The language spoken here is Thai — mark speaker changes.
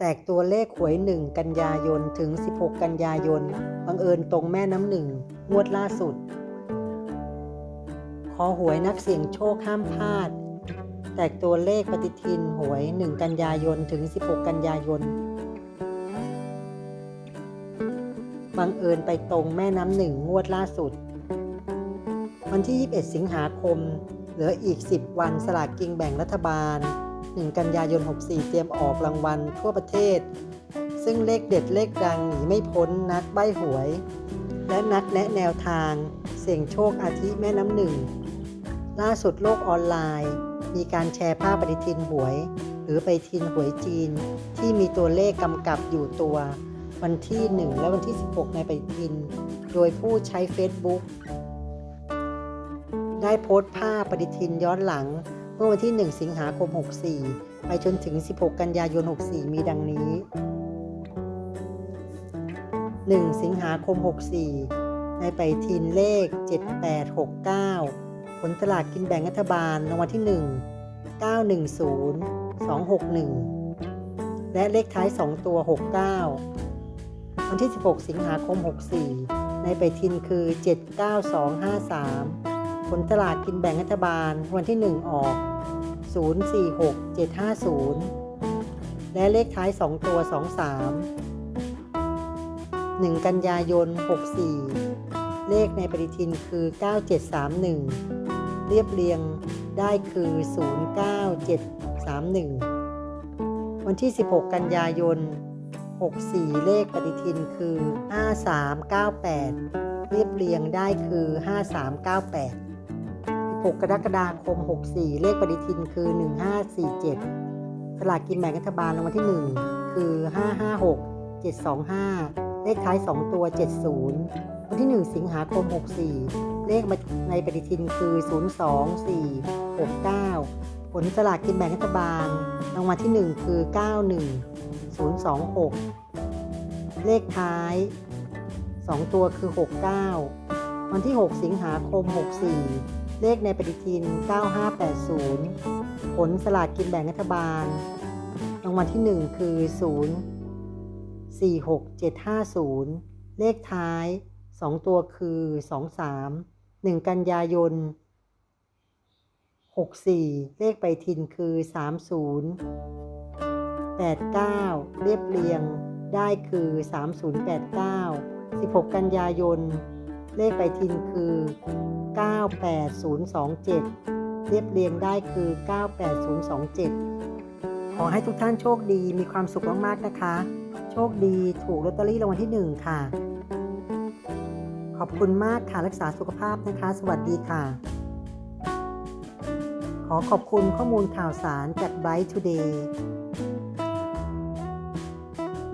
Speaker 1: แตกตัวเลขหวย 1 กันยายนถึง 16 กันยายน บังเอิญตรงแม่น้ำหนึ่งงวดล่าสุด ขอหวยนักเสี่ยงโชคห้ามพลาด แตกตัวเลขปฏิทินหวย 1 กันยายนถึง 16 กันยายน บังเอิญไปตรงแม่น้ำหนึ่งงวดล่าสุด วันที่ 21 สิงหาคม เหลืออีก 10 วันสลากกินแบ่งรัฐบาล 1 กันยายน 64 เตรียมออกรางวัลทั่วประเทศ ซึ่งเลขเด็ดเลขดังหนีไม่พ้นนักใบ้หวย และนักแนะแนวทาง เสี่ยงโชคอาทิแม่น้ำหนึ่ง ล่าสุดโลกออนไลน์ มีการแชร์ภาพปฏิทินหวย หรือไปทินหวยจีน ที่มีตัวเลขกำกับอยู่ตัววันที่ 1 และวันที่ 16 ในปฏิทิน โดยผู้ใช้ Facebook ได้โพสต์ภาพปฏิทินย้อนหลัง เมื่อวันที่ 1 สิงหาคม 64 ไปจนถึง 16 กันยายน 64 มีดังนี้ 1 สิงหาคม 64 ในปฏิทินเลข 7869 ผลตลาดกินแบ่งรัฐบาลรางวัลที่ 1 910 261 และเลขท้าย 2 ตัว 69 วันที่ 16 สิงหาคม 64 ในปทินคือ 79253 ผลตลาดกินแบ่งรัฐบาลวันที่ 1 ออก 046750 และเลขท้าย 2 ตัว 23 1 กันยายน 64 เลขในปฏิทินคือ 9731 เรียบเรียงได้คือ 09731 วันที่ 16 กันยายน 64 เลขปฏิทินคือ 5398 เรียบเรียงได้คือ 5398 6 กรกฎาคม 64 เลขปฏิทินคือ 1547 สลากกินแบ่งรัฐบาลรางวัลที่ 1 คือ 556 725 เลขท้าย 2 ตัว 70 วันที่ 1 สิงหาคม 64 เลขในปฏิทินคือ 02469 ผลสลากกินแบ่งรัฐบาลรางวัลที่ 1 คือ 91026 เลขท้าย 2 ตัวคือ 69วันที่ 6 สิงหาคม 64 เลขในปฏิทิน 9580 ผลสลากกินแบ่งรัฐบาล รางวัลที่ 1 คือ 0 4 6 7 5 0 เลขท้าย 2 ตัวคือ 23 1 กันยายน 64 เลขไปทินคือ 30 89 เรียบเรียงได้คือ 3089 16 กันยายน เลขไปทินคือ 98027 เรียบเรียงได้คือ 98027 ขอให้ทุกท่านโชคดีมีความสุขมากๆนะคะ โชคดีถูกลอตเตอรี่รางวัลที่ 1 ค่ะ ขอบคุณมากค่ะรักษาสุขภาพนะคะ สวัสดีค่ะ ขอขอบคุณข้อมูลข่าวสารจาก Bright Today